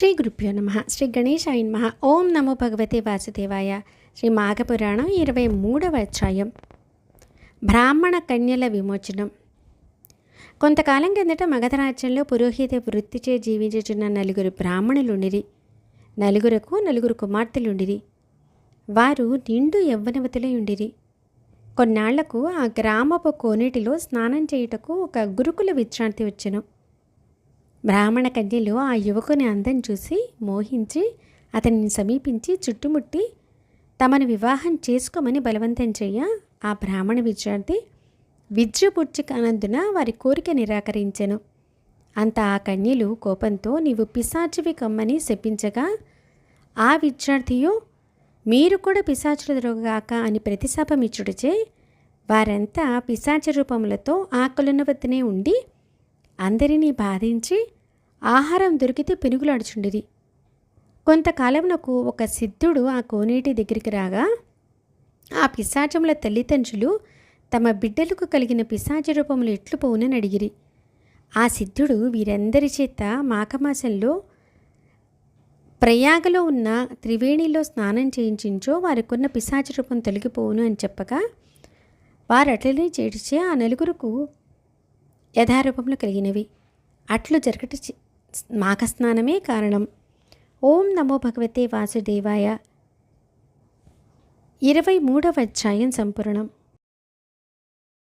శ్రీ గురుభ్యో నమ. శ్రీ గణేశాయ నమ. ఓం నమో భగవతే వాసుదేవాయ. శ్రీ మాఘపురాణం ఇరవై మూడవ అధ్యాయం. బ్రాహ్మణ కన్యల విమోచనం. కొంతకాలం కిందట మగధరాజ్యంలో పురోహిత వృత్తిచే జీవించుచున్న నలుగురు బ్రాహ్మణులుండిరి. నలుగురకు నలుగురు కుమార్తెలుండిరి. వారు నిండు యవ్వనవతులై ఉండిరి. కొన్నాళ్ళకు ఆ గ్రామపు కోనేటిలో స్నానం చేయుటకు ఒక గురుకుల విశ్రాంతి వచ్చెను. బ్రాహ్మణ కన్యలు ఆ యువకుని అందం చూసి మోహించి అతనిని సమీపించి చుట్టుముట్టి తమను వివాహం చేసుకోమని బలవంతం చేయ ఆ బ్రాహ్మణ విద్యార్థి విద్య పుచ్చి కానందున వారి కోరిక నిరాకరించెను. అంత ఆ కన్యలు కోపంతో నీవు పిశాచివి కమ్మని శపించగా ఆ విద్యార్థియు మీరు కూడా పిశాచులగాక అని ప్రతిశాపమిచ్చుడిచే వారంతా పిశాచ రూపములతో ఆకులున్న వద్దనే ఉండి అందరినీ బాధించి ఆహారం దొరికితే పెనుగులాడుచుండిరి కొంతకాలమునకు ఒక సిద్ధుడు ఆ కోనేటి దగ్గరికి రాగా ఆ పిశాచముల తల్లిదండ్రులు తమ బిడ్డలకు కలిగిన పిశాచ రూపములు ఎట్లు పోవునని అడిగిరి. ఆ సిద్ధుడు వీరందరి చేత మాఘమాసంలో ప్రయాగలో ఉన్న త్రివేణిలో స్నానం చేయించించో వారికున్న పిశాచ రూపం తొలగిపోవును అని చెప్పగా వారు అట్లనే చేడిచే ఆ నలుగురుకు యథారూపంలో కలిగినవి. అట్లు జరగట చి- మాఘస్నానమే కారణం. ఓం నమో భగవతే వాసుదేవాయ. ఇరవై మూడవ అధ్యాయం సంపూర్ణం.